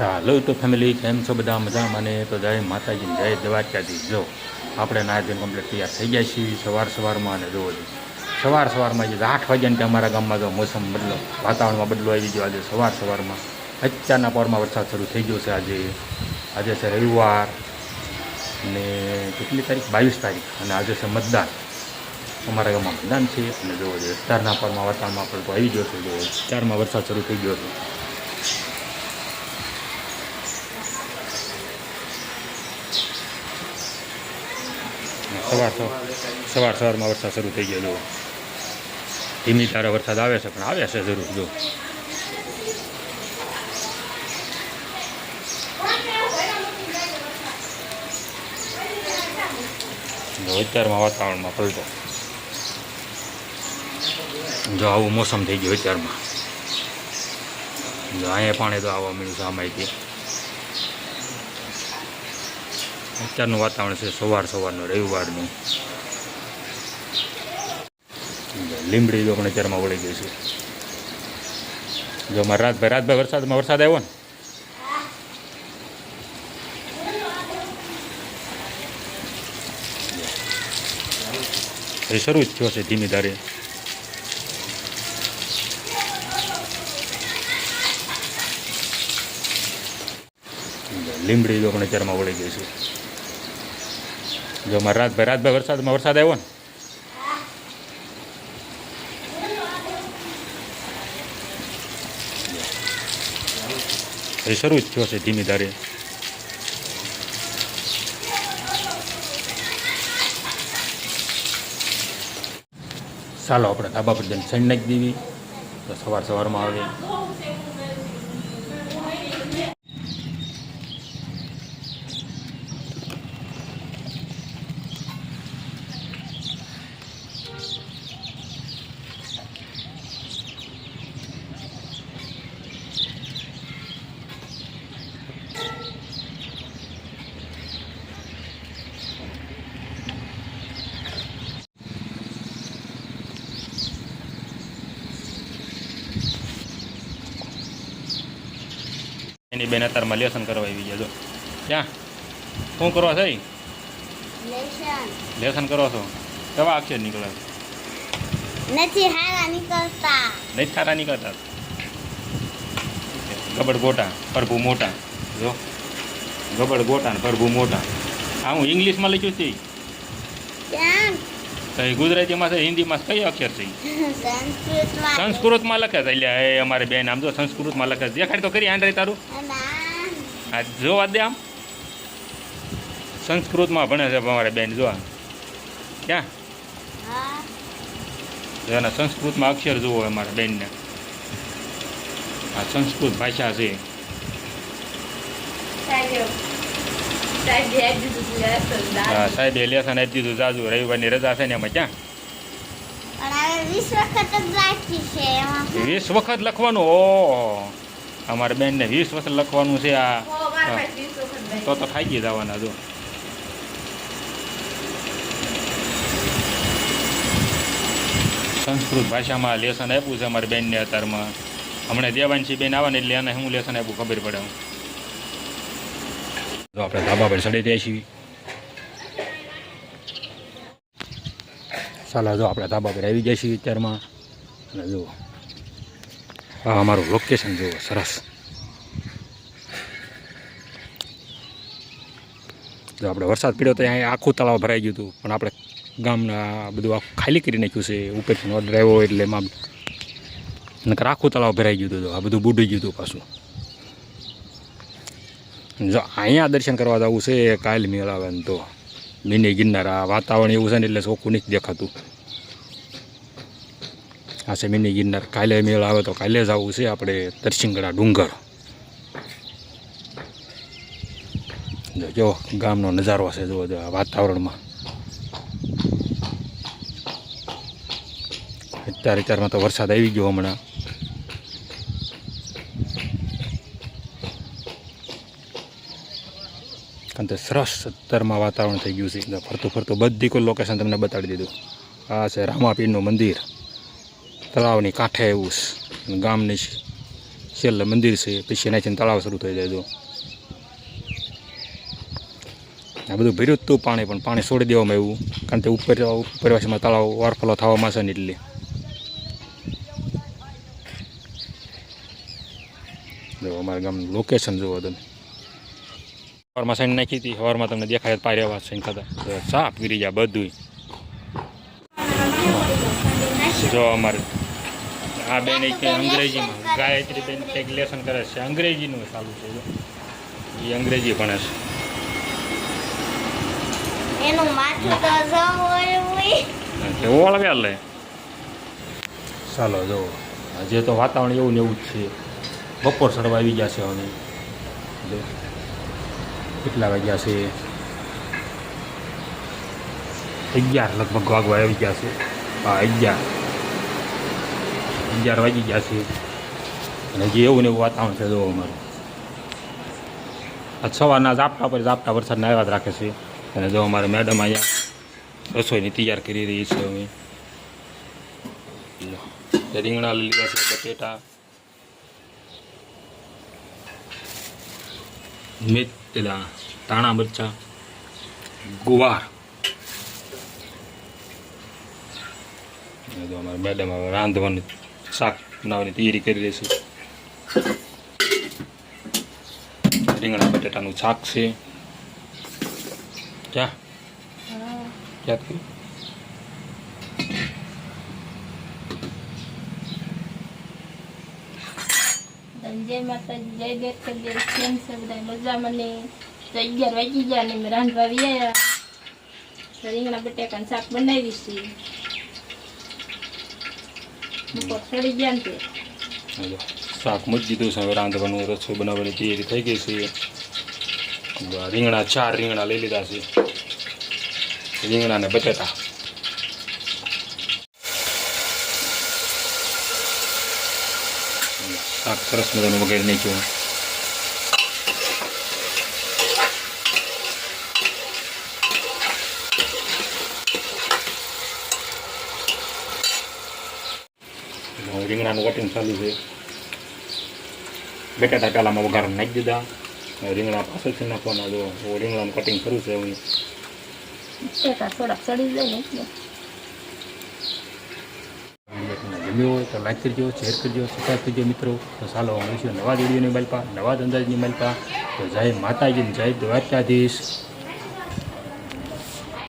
ચાલો તો ફેમિલી કેમ છો બધા? મજામાં? ને તો જય માતાજી, જય દ્વારકાથી જો, આપણે નાય ધોઈને કમ્પ્લીટ તૈયાર થઈ ગયા છીએ સવાર સવારમાં અને જોવો સવાર સવારમાં જે આઠ વાગ્યાને અમારા ગામમાં જો મોસમ બદલો, વાતાવરણમાં બદલો આવી ગયો આજે સવાર સવારમાં. અત્યારના પરમાં વરસાદ શરૂ થઈ ગયો છે આજે. આજે છે રવિવાર ને કેટલી તારીખ? બાવીસ તારીખ. અને આજે છે મતદાન. અમારા ગામમાં મતદાન છે. અને જોવો અત્યારના પરમાં વાતાવરણમાં પલટો આવી ગયો છે. જો, અત્યારમાં વરસાદ શરૂ થઈ ગયો છે. સવાર સવાર સવાર સવારમાં વરસાદ શરૂ થઈ ગયો જો ધીમી તારે વરસાદ આવે છે, પણ આવે છે જરૂર જો અત્યારમાં વાતાવરણમાં પલટો. જો આવું મોસમ થઈ ગયું અત્યારમાં. જો અહીંયા પાણી તો આવવા મળ્યું છે આમાંથી અત્યારનું વાતાવરણ છે સવાર સવારનું, રવિવારનું. લીમડી જો પણ અત્યારમાં વળી ગઈ છે. જો મારા રાતભાઈ રાતભાઈ વરસાદમાં વરસાદ આવ્યો ને? એ શરૂ જ થયો છે ધીમી ધારે. લીમડી જો પણ અત્યારમાં વળી ગઈ છે. જો મારા રાતભાઈ રાતભાઈ વરસાદમાં વરસાદ આવ્યો ને. શરૂ જ થયો છે ધીમી ધારે. ચાલો, આપણે ધાબા પર જઈને સણ નાખી દેવી તો સવાર સવારમાં આવે. એની બેન અત્યારમાં લેસન કરવા આવી ગયા જો. ક્યાં? શું કરવા છે લેસન. કરો છો? કેવા અક્ષર નીકળે? નથી હારા નીકળતા. નથી હારા નીકળતા? ગબડ ગોટા પ્રભુ મોટા. જો. ગબડ ગોટા ને પ્રભુ મોટા. આ હું ઇંગ્લિશમાં લખ્યું છે? ક્યાં? તો એ ગુજરાતીમાં છે હિન્દીમાં કયો અક્ષર છે? સંસ્કૃતમાં. લખ્યા લખે છે. એટલે એ અમારે બેન આમ જો સંસ્કૃતમાં લખે છે. દેખાડ તો કરી હાંડરે તારું. હા આ જોવા દે આમ. સંસ્કૃતમાં ભણે છે અમારે બેન જોવા ક્યાં? એના સંસ્કૃતમાં અક્ષર જુઓ અમારા બેનને. આ સંસ્કૃત ભાષા છે. હા સાહેબે લેસન આપી દીધું જાજુ રવિવારની રજા છે ને એમાં ક્યાં? વીસ વખત લખવાનું? ઓ અમારા બેનને વીસ વખત લખવાનું છે આ. તો તો ખાઈ ગઈ જવાના જો. સંસ્કૃત ભાષામાં લેસન આપ્યું છે અમારી બેનને અત્યારમાં. હમણાં દેવાંશી બેન આવે ને એટલે એને હું લેસન આપ્યું ખબર પડે. તો આપણે ધાબા પર ચડી રહ્યા છીએ ચાલો જો આપણે ધાબા પર આવી જઈએ છીએ અત્યારમાં અને જુઓ આ અમારું લોકેશન જુઓ સરસ જો આપણે વરસાદ પડ્યો તો અહીંયા આખું તળાવ ભરાઈ ગયું હતું પણ આપણે ગામના બધું આખું ખાલી કરી નાખ્યું છે ઉપરથી ઓર્ડર આવ્યો એટલે એમાં નકર આખું તળાવ ભરાઈ ગયું હતું આ બધું બુડી ગયું હતું પાછું જો અહીંયા દર્શન કરવા જવું છે કાલ મેળ આવે ને તો. મિની ગિરનાર, આ વાતાવરણ એવું છે ને એટલે ચોખ્ખું નથી દેખાતું. આ છે મિની ગિરનાર. કાલે મેળ આવે તો કાલે જ આવવું છે આપણે દર્શિંગડા ડુંગર. જો ગામનો નજારો છે, જો વાતાવરણમાં. અત્યારે, અત્યારમાં તો વરસાદ આવી ગયો હમણાં. કે સરસ અત્યારમાં વાતાવરણ થઈ ગયું છે. ફરતું ફરતું બધી કોઈ લોકેશન તમને બતાડી દીધું. આ છે રામાપીરનું મંદિર. તળાવની કાંઠે એવું છે. ગામની છેલ્લે મંદિર છે. પછી એનાથી તળાવ શરૂ થઈ જાય આ બધું ભર્યું જ તું પાણી, પણ પાણી છોડી દેવામાં આવ્યું. કારણ કે ઉપર ઉપરવાસીમાં તળાવ વારફલો થવામાં છે ને એટલે. જો અમારા ગામનું લોકેશન જુઓ તમે. સવારમાં સાઈન નાખી હતી. સવારમાં તમને દેખાય જ પાર્યા સાઈન ખાતા તો સાફ ગીરી ગયા બધું જો અમારે આ બેન અંગ્રેજીમાં ગાયત્રી બેન કંઈક લેસન કરે છે. અંગ્રેજીનું ચાલુ છે એ અંગ્રેજી ભણે છે. એનું માથું તો જવું હોય કે ઓળવે લે. ચાલો જો. આજે તો વાતાવરણ એવું ને એવું જ છે. બપોર સડવા આવી ગયા છે હવે. જો. કેટલા વાગ્યા છે? અગિયાર, લગભગ વાગવા આવી ગયા છે. હા, અગિયાર. અગિયાર વાગી ગયા છે. અને હજી એવું ને એવું વાતાવરણ છે જો અમારું. આ સવારના ઝાપટા પર ઝાપટા વરસાદને આવ્યા જ રાખે છે. અને જો અમારે મેડમ અહીંયા રસોઈની તૈયાર કરી રહી છે અમે. રીંગણા લઈ લીધા છે, બટેટા, મેથ પેલા તાણા મરચા ગુવાર. તો અમારે મેડમ હવે રાંધવાની શાક બનાવવાની તૈયારી કરી લઈશું રીંગણા બટેટાનું શાક છે. ક્યાં? ક્યાં જય માતાજી, જય દેખલ જય કેમ છે બધા મજામાં ને? તો અગિયાર વાગી ગયા ને મેં રાંધવા આવ્યા રીંગણા બટેકાનું શાક બનાવી છે. બપોર સડી ગયા ને તે. શાક મૂકી દીધું છે રાંધવાનું રસોઈ બનાવવાની તૈયારી થઈ ગઈ છે. રીંગણા, ચાર રીંગણા લઈ લીધા છે. રીંગણા ને બટેટા. શાક સરસ મજાનું વગેરે નાખ્યું રીંગણાનું કટિંગ ચાલુ છે બટેટા પહેલાંમાં વઘાર નાખી દીધા રીંગણા પાછળથી નાખવાના જો રીંગણાનું કટિંગ કર્યું છે હું થોડાક ચડી જાય ને ગમ્યું હોય તો લાઈક કરજો શેર કરજો સબસ્ક્રાઈબ કરજો મિત્રો. તો ચાલો, મળીશું નવા વિડીયોની માલપા નવા જ અંદાજની માલપા તો જય માતાજી, જય દ્વારકાધીશ.